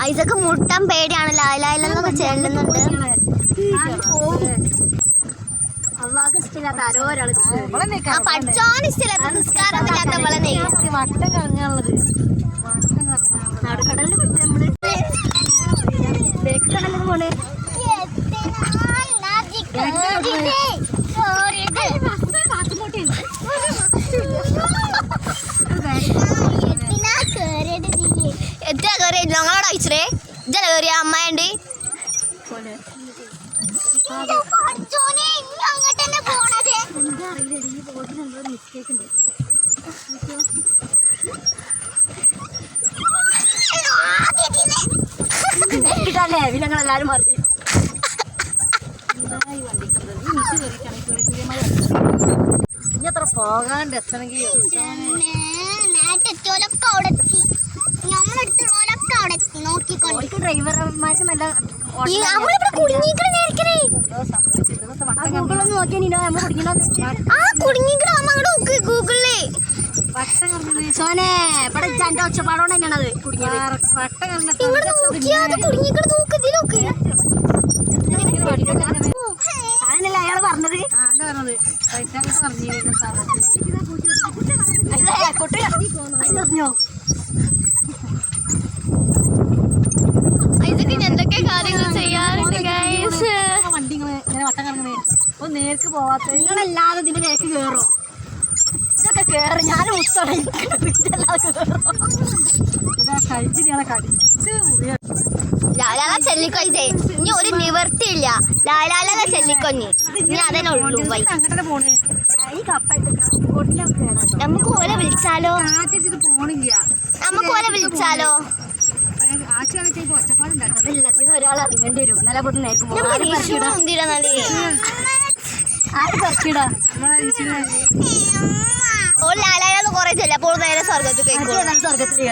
ഐസക്ക് മുട്ടാൻ പേടിയാണ്. ലാലായിലെന്നൊക്കെ ചെല്ലുന്നുണ്ട് അള്ളാഹ് ഇഷ്ടമില്ലാത്ത ആരോ ഒരാൾ ആ പഠിച്ചോൻ ഇഷ്ടമില്ലാത്ത നിസ്കാരം ഇല്ലാത്ത പോലെ നെയ് വട്ടം കറങ്ങാനുള്ളത്. നടുക്കടലിൽ നമ്മൾ കടലിൽ പോണേ എത്ര കയറി ഞങ്ങളോട് ജല ഒരു കയറിയ അമ്മയുണ്ട്? എല്ലാരും പറഞ്ഞു ഇനി അത്ര പോകാണ്ട് എത്തണമെങ്കിൽ ഡ്രൈവർമാർക്ക് നല്ല നോക്കിയാൽ നീനോ നമ്മൾ കുടുങ്ങിക്കണ സോനെ ഇവിടെ എന്റെ ഒച്ചപ്പാടോണ്ട് തന്നെയാണത് നോക്കിയാ അതിനല്ലേ അയാൾ പറഞ്ഞത്? കുട്ടി അറിഞ്ഞോ? നേർക്ക് പോവാത്ത നിങ്ങളല്ലാതെ ഇതിന്റെ നേർക്ക് കേറോ? ഇതൊക്കെ കേറി. ഞാൻ മുറിയ ലാലാല ചെല്ലിക്കൊയ്സേ ഇനി ഒരു നിവർത്തിയില്ല. ലാലാല ചെല്ലിക്കൊഞ്ഞി ഇനി അതന്നെ ഉള്ളൂ വൈ. നമുക്ക് ഓലെ വിളിച്ചാലോ? നമുക്ക് ഓലെ വിളിച്ചാലോ? ഒരാൾ അറിയേണ്ടി വരും. നല്ല പോയി ഓൾ ലാലായെന്ന് കുറെ ചെല്ല. അപ്പോൾ നേരെ സ്വർഗത്തിൽ സ്വർഗത്തിൽ